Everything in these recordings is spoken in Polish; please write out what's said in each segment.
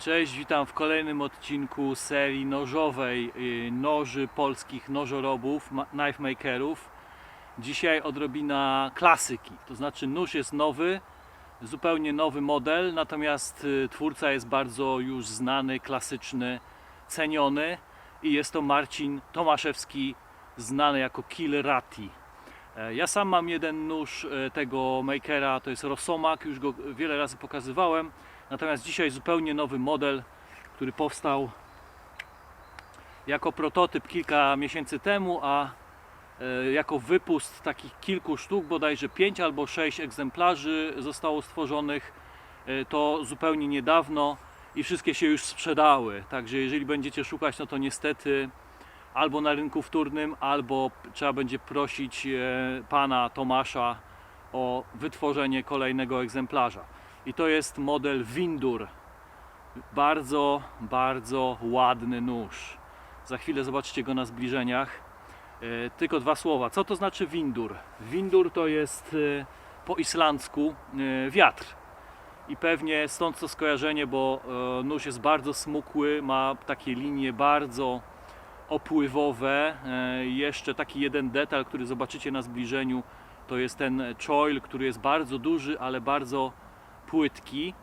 Cześć, witam w kolejnym odcinku serii nożowej y, noży polskich nożorobów, knife makerów. Dzisiaj odrobina klasyki, to znaczy nóż jest nowy, zupełnie nowy model, natomiast y, twórca jest bardzo już znany, klasyczny, ceniony i jest to Marcin Tomaszewski, znany jako Kill Ratti. E, Ja sam mam jeden nóż e, tego makera, to jest Rosomak, już go wiele razy pokazywałem. Natomiast dzisiaj zupełnie nowy model, który powstał jako prototyp kilka miesięcy temu, a e, jako wypust takich kilku sztuk, bodajże 5 albo 6 egzemplarzy zostało stworzonych. E, To zupełnie niedawno i wszystkie się już sprzedały. Także jeżeli będziecie szukać, no to niestety albo na rynku wtórnym, albo trzeba będzie prosić e, pana Tomasza o wytworzenie kolejnego egzemplarza. I to jest model Windur. Bardzo, bardzo ładny nóż. Za chwilę zobaczycie go na zbliżeniach. E, Tylko dwa słowa. Co to znaczy Windur? Windur to jest e, po islandzku e, wiatr. I pewnie stąd to skojarzenie, bo nóż jest bardzo smukły, ma takie linie bardzo opływowe. Jeszcze taki jeden detal, który zobaczycie na zbliżeniu, to jest ten choil, który jest bardzo duży, ale bardzo płytki.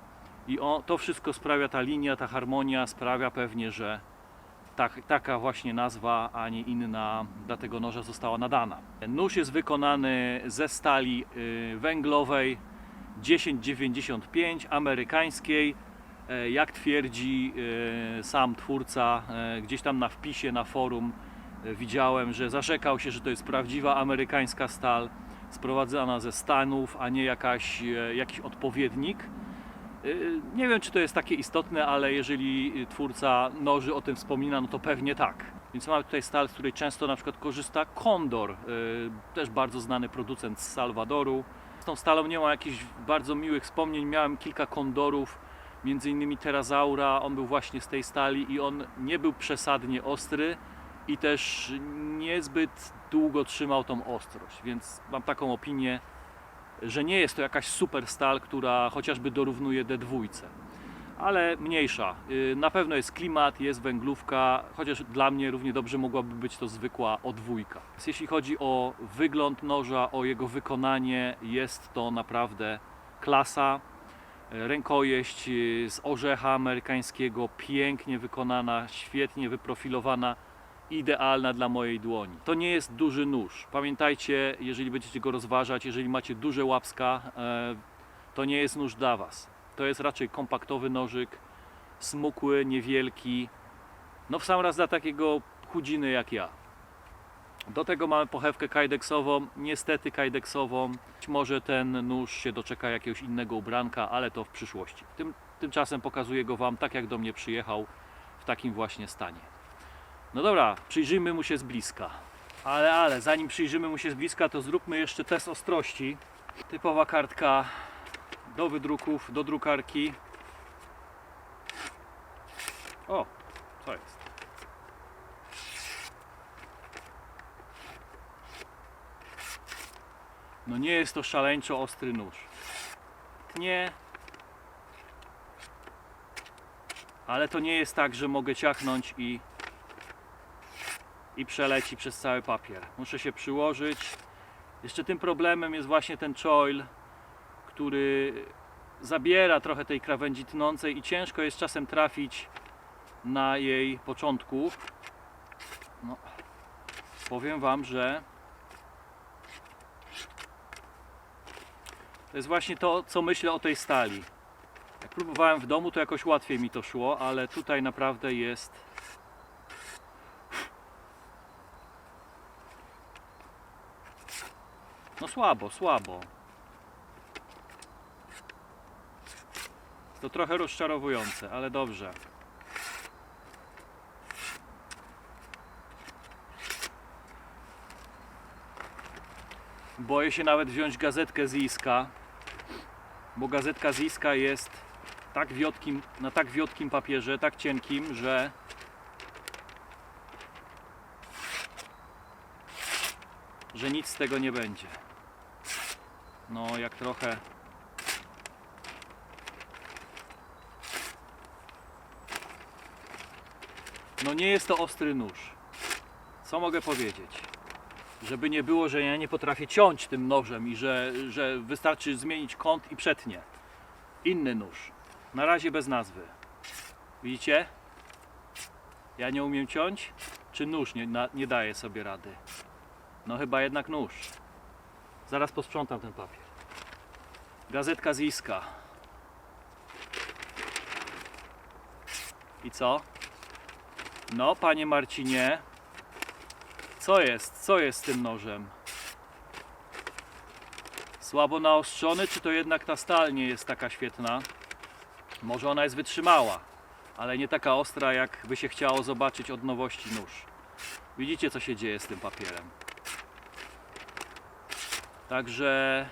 I to wszystko sprawia, ta linia, ta harmonia sprawia pewnie, że tak, taka właśnie nazwa, a nie inna dla tego noża została nadana. Nóż jest wykonany ze stali y, węglowej 1095 amerykańskiej. E, Jak twierdzi e, sam twórca, e, gdzieś tam na wpisie na forum e, widziałem, że zarzekał się, że to jest prawdziwa amerykańska stal sprowadzana ze Stanów, a nie jakaś, e, jakiś odpowiednik. E, Nie wiem, czy to jest takie istotne, ale jeżeli twórca noży o tym wspomina, no to pewnie tak. Więc mamy tutaj stal, z której często na przykład korzysta Condor, e, też bardzo znany producent z Salwadoru. Z tą stalą nie mam jakichś bardzo miłych wspomnień. Miałem kilka Condorów, między innymi Terazaura, on był właśnie z tej stali i on nie był przesadnie ostry i też niezbyt długo trzymał tą ostrość, więc mam taką opinię, że nie jest to jakaś super stal, która chociażby dorównuje D2. Ale mniejsza. Yy, Na pewno jest klimat, jest węglówka, chociaż dla mnie równie dobrze mogłaby być to zwykła odwójka. Jeśli chodzi o wygląd noża, o jego wykonanie, jest to naprawdę klasa. Rękojeść yy, z orzecha amerykańskiego, pięknie wykonana, świetnie wyprofilowana, idealna dla mojej dłoni. To nie jest duży nóż. Pamiętajcie, jeżeli będziecie go rozważać, jeżeli macie duże łapska, e, to nie jest nóż dla Was. To jest raczej kompaktowy nożyk, smukły, niewielki. No w sam raz dla takiego chudziny jak ja. Do tego mamy pochewkę kajdeksową, niestety kajdeksową. Być może ten nóż się doczeka jakiegoś innego ubranka, ale to w przyszłości. Tym, tymczasem pokazuję go Wam tak, jak do mnie przyjechał, w takim właśnie stanie. No dobra, przyjrzyjmy mu się z bliska. Ale, ale, zanim przyjrzymy mu się z bliska, to zróbmy jeszcze test ostrości. Typowa kartka do wydruków, do drukarki. O, co jest? No nie jest to szaleńczo ostry nóż. Tnie. Ale to nie jest tak, że mogę ciachnąć i i przeleci przez cały papier. Muszę się przyłożyć. Jeszcze tym problemem jest właśnie ten choil, który zabiera trochę tej krawędzi tnącej i ciężko jest czasem trafić na jej początku. No, powiem Wam, że to jest właśnie to, co myślę o tej stali. Jak próbowałem w domu, to jakoś łatwiej mi to szło, ale tutaj naprawdę jest No słabo, słabo. To trochę rozczarowujące, ale dobrze. Boję się nawet wziąć gazetkę z Iska, bo gazetka z Iska jest tak wiotkim, na tak wiotkim papierze, tak cienkim, że że nic z tego nie będzie. No, jak trochę No nie jest to ostry nóż. Co mogę powiedzieć? Żeby nie było, że ja nie potrafię ciąć tym nożem i że, że wystarczy zmienić kąt i przetnie. Inny nóż. Na razie bez nazwy. Widzicie? Ja nie umiem ciąć? Czy nóż nie, na, nie daje sobie rady? No chyba jednak nóż. Zaraz posprzątam ten papier. Gazetka z Iska. I co? No, panie Marcinie. Co jest? Co jest z tym nożem? Słabo naostrzony, czy to jednak ta stal nie jest taka świetna? Może ona jest wytrzymała, ale nie taka ostra, jak by się chciało zobaczyć od nowości nóż. Widzicie, co się dzieje z tym papierem. Także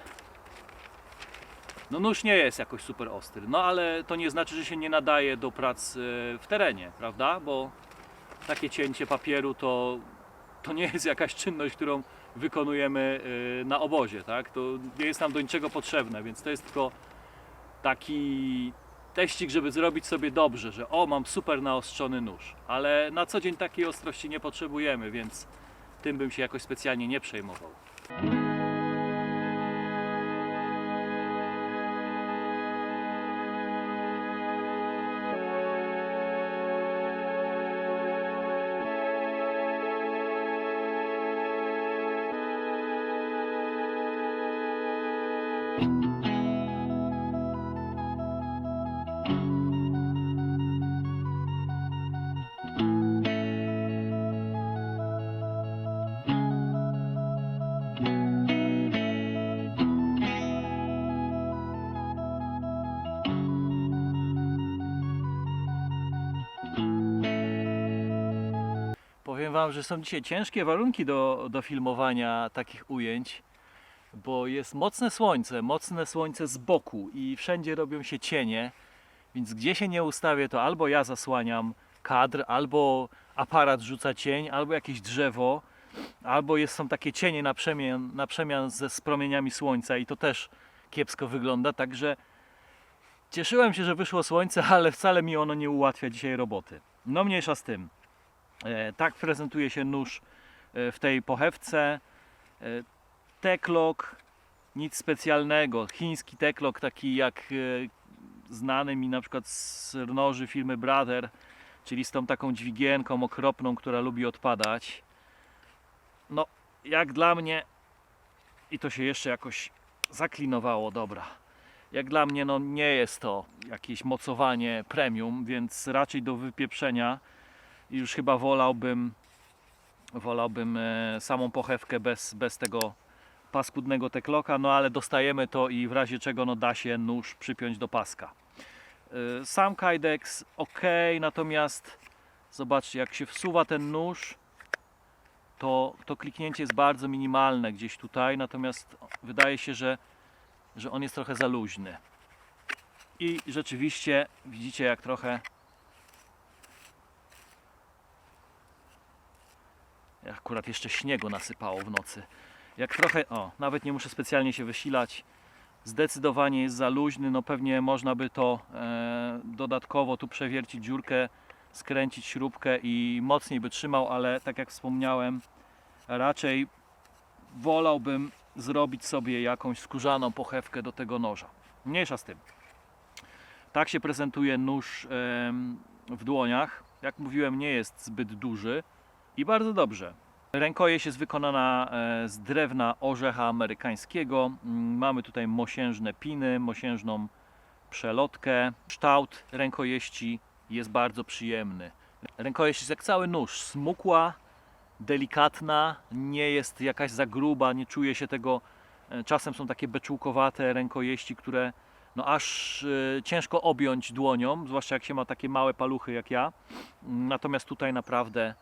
no nóż nie jest jakoś super ostry, no ale to nie znaczy, że się nie nadaje do prac e, w terenie, prawda? Bo takie cięcie papieru to, to nie jest jakaś czynność, którą wykonujemy e, na obozie, tak? To nie jest nam do niczego potrzebne, więc to jest tylko taki teścik, żeby zrobić sobie dobrze, że o, mam super naostrzony nóż, ale na co dzień takiej ostrości nie potrzebujemy, więc tym bym się jakoś specjalnie nie przejmował. Powiem Wam, że są dzisiaj ciężkie warunki do, do filmowania takich ujęć, bo jest mocne słońce, mocne słońce z boku i wszędzie robią się cienie, więc gdzie się nie ustawię, to albo ja zasłaniam kadr, albo aparat rzuca cień, albo jakieś drzewo, albo jest, są takie cienie na przemian, na przemian ze z promieniami słońca i to też kiepsko wygląda, także cieszyłem się, że wyszło słońce, ale wcale mi ono nie ułatwia dzisiaj roboty. No mniejsza z tym. E, Tak prezentuje się nóż e, w tej pochewce. Teklok, nic specjalnego. Chiński teklok, taki jak e, znany mi na przykład z noży firmy Brother, czyli z tą taką dźwigienką okropną, która lubi odpadać. No, jak dla mnie, i to się jeszcze jakoś zaklinowało, dobra. Jak dla mnie, no nie jest to jakieś mocowanie premium, więc raczej do wypieprzenia już chyba wolałbym wolałbym e, samą pochewkę bez, bez tego paskudnego tekloka, no ale dostajemy to i w razie czego no da się nóż przypiąć do paska. E, Sam Kydex ok, natomiast zobaczcie jak się wsuwa ten nóż to, to kliknięcie jest bardzo minimalne gdzieś tutaj, natomiast wydaje się, że, że on jest trochę za luźny. I rzeczywiście widzicie jak trochę Akurat jeszcze śniegu nasypało w nocy. Jak trochę, o, nawet nie muszę specjalnie się wysilać. Zdecydowanie jest za luźny, no pewnie można by to e, dodatkowo tu przewiercić dziurkę, skręcić śrubkę i mocniej by trzymał, ale tak jak wspomniałem, raczej wolałbym zrobić sobie jakąś skórzaną pochewkę do tego noża. Mniejsza z tym. Tak się prezentuje nóż w dłoniach. Jak mówiłem, nie jest zbyt duży i bardzo dobrze. Rękojeść jest wykonana e, z drewna orzecha amerykańskiego. Mm, Mamy tutaj mosiężne piny, mosiężną przelotkę. Kształt rękojeści jest bardzo przyjemny. Rękojeść jest jak cały nóż, smukła, delikatna, nie jest jakaś za gruba, nie czuje się tego. e, Czasem są takie beczułkowate rękojeści, które no aż e, ciężko objąć dłonią, zwłaszcza jak się ma takie małe paluchy jak ja. Natomiast tutaj naprawdę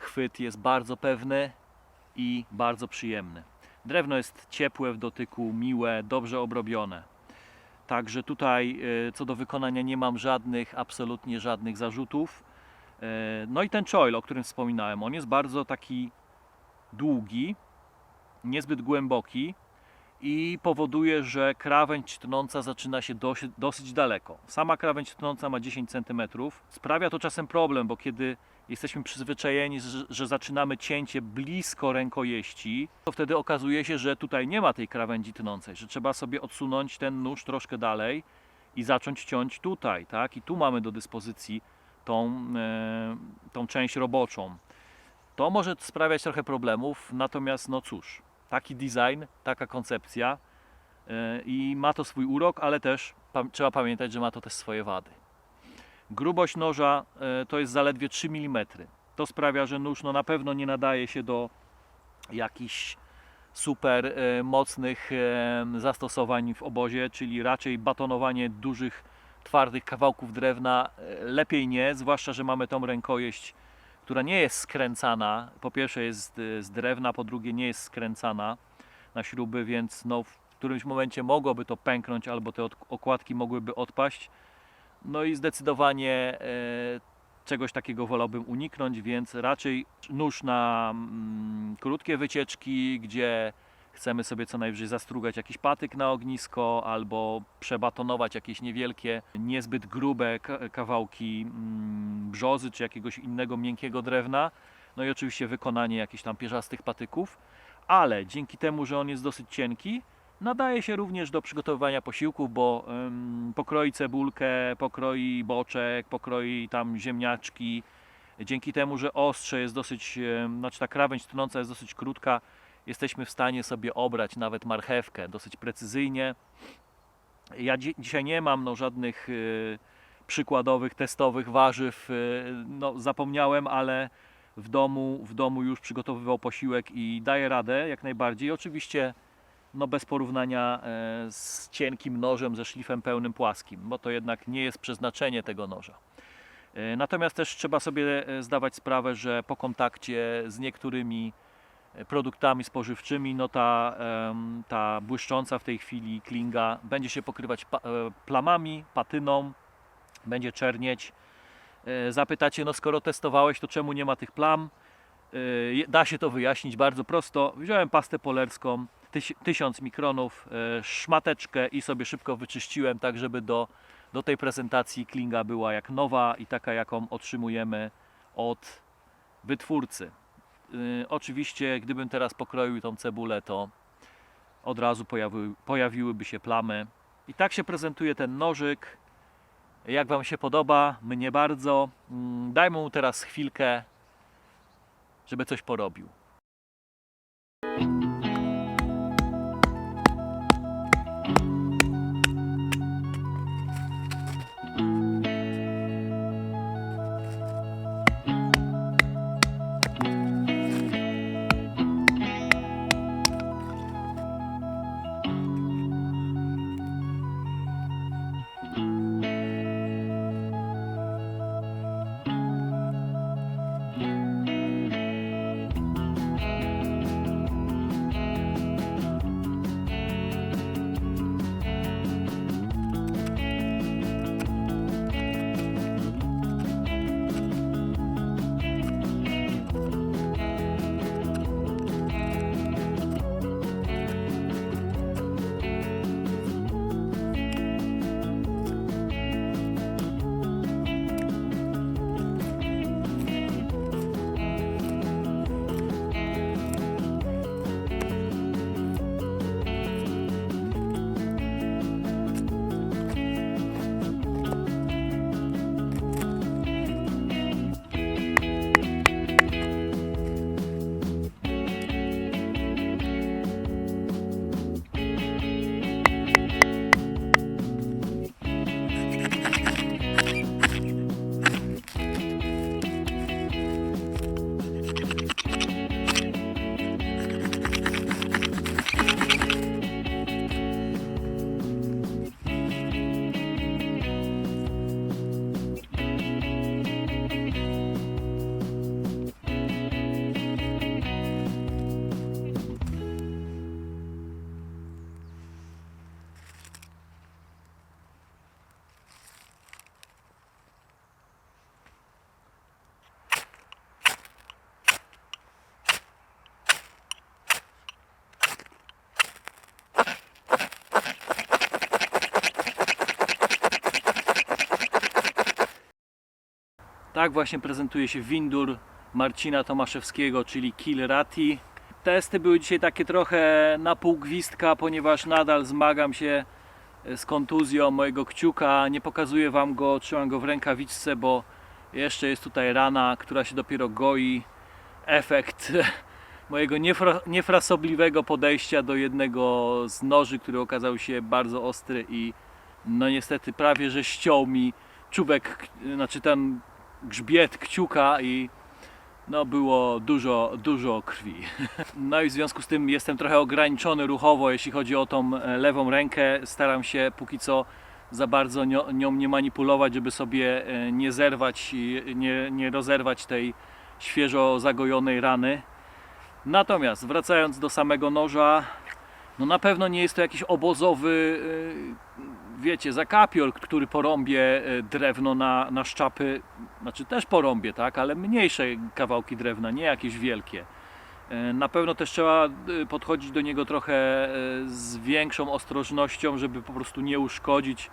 chwyt jest bardzo pewny i bardzo przyjemny. Drewno jest ciepłe w dotyku, miłe, dobrze obrobione. Także tutaj e, co do wykonania nie mam żadnych, absolutnie żadnych zarzutów. E, No i ten choil, o którym wspominałem, on jest bardzo taki długi, niezbyt głęboki i powoduje, że krawędź tnąca zaczyna się dosyć, dosyć daleko. Sama krawędź tnąca ma 10 cm. Sprawia to czasem problem, bo kiedy jesteśmy przyzwyczajeni, że, zaczynamy cięcie blisko rękojeści, to wtedy okazuje się, że tutaj nie ma tej krawędzi tnącej, że trzeba sobie odsunąć ten nóż troszkę dalej i zacząć ciąć tutaj, tak? I tu mamy do dyspozycji tą, e, tą część roboczą. To może sprawiać trochę problemów, natomiast no cóż, taki design, taka koncepcja e, i ma to swój urok, ale też trzeba pamiętać, że ma to też swoje wady. Grubość noża e, to jest zaledwie 3 mm. To sprawia, że nóż no, na pewno nie nadaje się do jakichś super e, mocnych e, zastosowań w obozie, czyli raczej batonowanie dużych, twardych kawałków drewna lepiej nie, zwłaszcza, że mamy tą rękojeść, która nie jest skręcana. Po pierwsze jest z drewna, po drugie nie jest skręcana na śruby, więc no, w którymś momencie mogłoby to pęknąć albo te okładki mogłyby odpaść. No i zdecydowanie e, czegoś takiego wolałbym uniknąć, więc raczej nóż na mm, krótkie wycieczki, gdzie chcemy sobie co najwyżej zastrugać jakiś patyk na ognisko albo przebatonować jakieś niewielkie, niezbyt grube ka- kawałki mm, brzozy czy jakiegoś innego miękkiego drewna. No i oczywiście wykonanie jakichś tam pierzastych patyków, ale dzięki temu, że on jest dosyć cienki, nadaje się również do przygotowywania posiłków, bo ym, pokroi cebulkę, pokroi boczek, pokroi tam ziemniaczki. Dzięki temu, że ostrze jest dosyć, ym, znaczy ta krawędź tnąca jest dosyć krótka, jesteśmy w stanie sobie obrać nawet marchewkę dosyć precyzyjnie. Ja dzi- dzisiaj nie mam no, żadnych y, przykładowych, testowych warzyw, y, no, zapomniałem, ale w domu, w domu już przygotowywał posiłek i daje radę jak najbardziej. Oczywiście no bez porównania e, z cienkim nożem ze szlifem pełnym płaskim, bo to jednak nie jest przeznaczenie tego noża. E, Natomiast też trzeba sobie e, zdawać sprawę, że po kontakcie z niektórymi produktami spożywczymi, no ta, ta błyszcząca w tej chwili klinga będzie się pokrywać plamami, patyną, będzie czernieć. Zapytacie, no skoro testowałeś, to czemu nie ma tych plam? Da się to wyjaśnić bardzo prosto. Wziąłem pastę polerską, 1000 mikronów, e, szmateczkę i sobie szybko wyczyściłem, tak żeby do, do tej prezentacji klinga była jak nowa i taka, jaką otrzymujemy od wytwórcy. E, Oczywiście, gdybym teraz pokroił tą cebulę, to od razu pojawiły, pojawiłyby się plamy. I tak się prezentuje ten nożyk. Jak Wam się podoba? Mnie bardzo. Mm, Dajmy mu teraz chwilkę, żeby coś porobił. Tak właśnie prezentuje się windur Marcina Tomaszewskiego, czyli Kill Rati. Testy były dzisiaj takie trochę na pół gwizdka, ponieważ nadal zmagam się z kontuzją mojego kciuka. Nie pokazuję Wam go, trzymam go w rękawiczce, bo jeszcze jest tutaj rana, która się dopiero goi. Efekt mojego niefra, niefrasobliwego podejścia do jednego z noży, który okazał się bardzo ostry i no niestety prawie, że ściął mi czubek, znaczy ten grzbiet kciuka i no było dużo, dużo krwi. No i w związku z tym jestem trochę ograniczony ruchowo, jeśli chodzi o tą e, lewą rękę. Staram się póki co za bardzo nią, nie manipulować, żeby sobie e, nie zerwać, i nie, nie rozerwać tej świeżo zagojonej rany. Natomiast wracając do samego noża, no na pewno nie jest to jakiś obozowy, e, wiecie, zakapior, który porąbie e, drewno na, na szczapy, znaczy też porąbie, tak, ale mniejsze kawałki drewna, nie jakieś wielkie. E, Na pewno też trzeba e, podchodzić do niego trochę z większą ostrożnością, żeby po prostu nie uszkodzić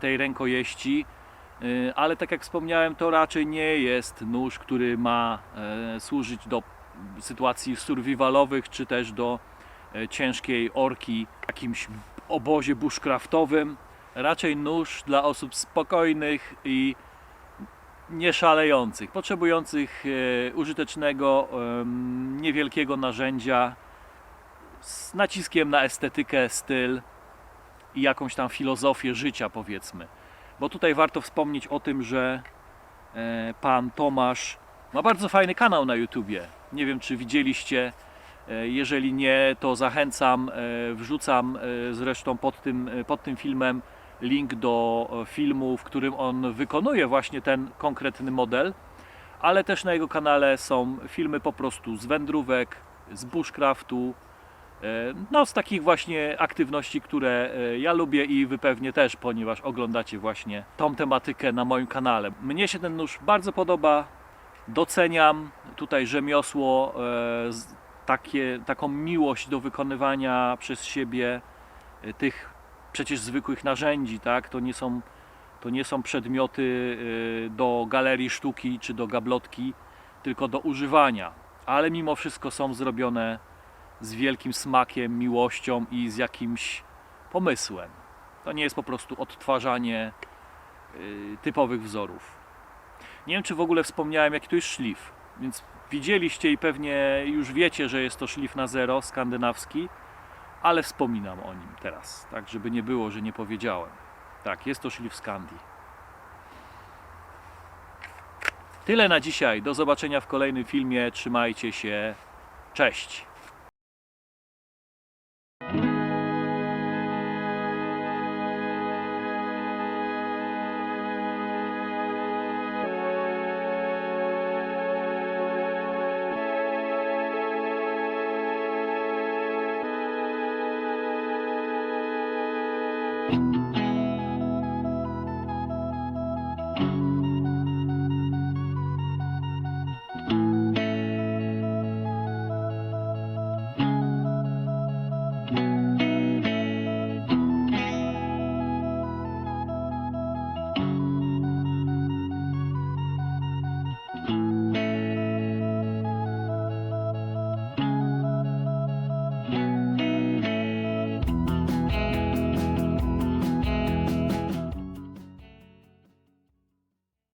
tej rękojeści. Ale tak jak wspomniałem, to raczej nie jest nóż, który ma służyć do sytuacji survivalowych, czy też do ciężkiej orki jakimś obozie bushcraftowym. Raczej nóż dla osób spokojnych i nieszalejących, potrzebujących e, użytecznego, niewielkiego narzędzia z naciskiem na estetykę, styl i jakąś tam filozofię życia, powiedzmy. Bo tutaj warto wspomnieć o tym, że e, pan Tomasz ma bardzo fajny kanał na YouTubie. Nie wiem, czy widzieliście. E, Jeżeli nie, to zachęcam. e, Wrzucam e, zresztą pod tym, pod tym filmem link do filmu, w którym on wykonuje właśnie ten konkretny model, ale też na jego kanale są filmy po prostu z wędrówek, z bushcraftu, no z takich właśnie aktywności, które ja lubię i wy pewnie też, ponieważ oglądacie właśnie tą tematykę na moim kanale. Mnie się ten nóż bardzo podoba, doceniam tutaj rzemiosło, takie, taką miłość do wykonywania przez siebie e, tych przecież zwykłych narzędzi, tak? To nie są, to nie są przedmioty y, do galerii sztuki czy do gablotki, tylko do używania. Ale mimo wszystko są zrobione z wielkim smakiem, miłością i z jakimś pomysłem. To nie jest po prostu odtwarzanie y, typowych wzorów. Nie wiem, czy w ogóle wspomniałem, jaki to jest szlif, więc widzieliście i pewnie już wiecie, że jest to szlif na zero skandynawski ale wspominam o nim teraz, tak żeby nie było, że nie powiedziałem. Tak, jest to szlif Skandii. Tyle na dzisiaj. Do zobaczenia w kolejnym filmie. Trzymajcie się. Cześć.